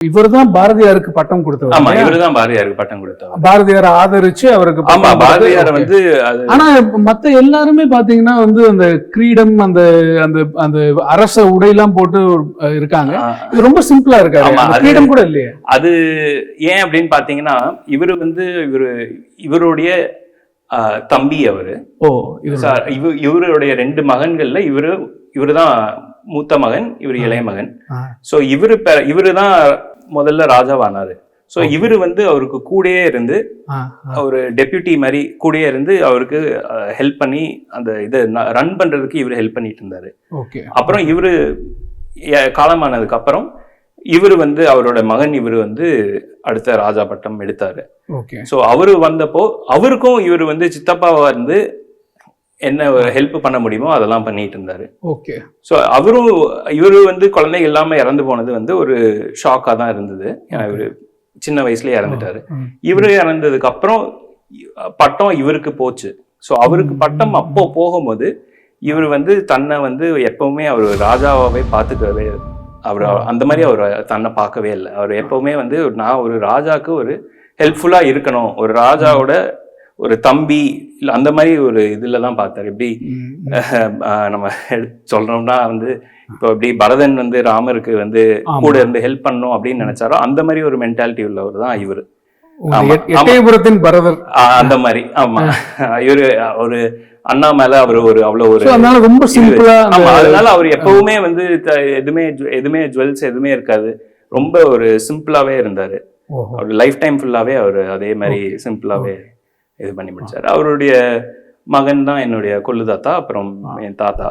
இவர்தான் பாரதியாருக்கு பட்டம் கொடுத்தவர் ஆமா இல்லையா? இவருதான் பாரதியாருக்கு பட்டம் கொடுத்தவர். பாரதியாரை ஆதரிச்சு அவருக்கு ஆமா. பாரதியார். வந்து ஆனா மத்த எல்லாருமே பாத்தீங்கன்னா வந்து அந்த கிரீடம் அந்த அந்த அந்த அரச உடையெல்லாம் போட்டு இருக்காங்க. இது ரொம்ப சிம்பிளா இருக்காரு கிரீடம் கூட இல்லையே. அது ஏன் அப்படின்னு பாத்தீங்கன்னா இவரு வந்து இவரு இவருடைய தம்பி அவரு. ஓ இது சார், இவ இவருடைய ரெண்டு மகன்கள்ல இவரு இவருதான் மூத்த மகன் இவர் இளைய மகன். சோ இவரு பெ- இவருதான் முதல்ல ராஜாவானாரு. சோ இவரு வந்து அவருக்கு கூடயே இருந்து. ஒரு டெப்யூட்டி மாதிரி கூடயே இருந்து அவருக்கு ஹெல்ப் பண்ணி அந்த இதை ரன் பண்றதுக்கு இவர் ஹெல்ப் பண்ணிட்டு இருந்தாரு. ஓகே அப்புறம் இவரு காலமானதுக்கு அப்புறம் இவரு வந்து அவரோட மகன் இவரு வந்து அடுத்த ராஜா பட்டம் எடுத்தாரு. ஓகே ஸோ அவரு வந்தப்போ அவருக்கும் இவர் வந்து சித்தப்பாவா இருந்து என்ன ஹெல்ப் பண்ண முடியுமோ அதெல்லாம் பண்ணிட்டு இருந்தாரு. ஓகே ஸோ அவரும் இவரு வந்து குழந்தைங்க இல்லாம இறந்து போனது வந்து ஒரு ஷாக்கா தான் இருந்தது. ஏன்னா இவரு சின்ன வயசுலயே இறந்துட்டாரு. இவரு இறந்ததுக்கு அப்புறம் பட்டம் இவருக்கு போச்சு. ஸோ அவருக்கு பட்டம் அப்போ போகும்போது இவர் வந்து தன்னை வந்து எப்பவுமே அவர் ராஜாவாவே பார்த்துக்கவே அவர் அந்த மாதிரி அவர் தன்னை பார்க்கவே இல்லை. அவர் எப்பவுமே வந்து நான் ஒரு ராஜாக்கு ஒரு ஹெல்ப்ஃபுல்லா இருக்கணும். ஒரு ராஜாவோட ஒரு தம்பி இல்ல அந்த மாதிரி ஒரு இதுல தான் பார்த்தாரு. எப்படி நம்ம சொல்றோம்னா வந்து இப்போ எப்படி பரதன் வந்து ராமருக்கு வந்து. கூட இருந்து ஹெல்ப் பண்ணணும் அப்படின்னு நினைச்சாரோ அந்த மாதிரி ஒரு மென்டாலிட்டி உள்ளவர் தான் இவரு. எட்டயபுரத்தின் பரதர். அந்த மாதிரி ஆமா. இவரு ஒரு அண்ணா மேல அவர் ஒரு அவ்வளவு ஒரு அதனால ரொம்ப சிம்பிளா ஆமா அதனால அவர் எப்பவுமே வந்து எதுவுமே எதுவுமே ஜுவல்ஸ் எதுவுமே இருக்காது. ரொம்ப ஒரு சிம்பிளாவே இருந்தாரு. அவர் லைஃப் டைம் ஃபுல்லாவே அவர் அதே மாதிரி சிம்பிளாவே இது பண்ணி முடிச்சாரு. அவருடைய மகன் தான் என்னுடைய கொள்ளு தாத்தா அப்புறம் என் தாத்தா.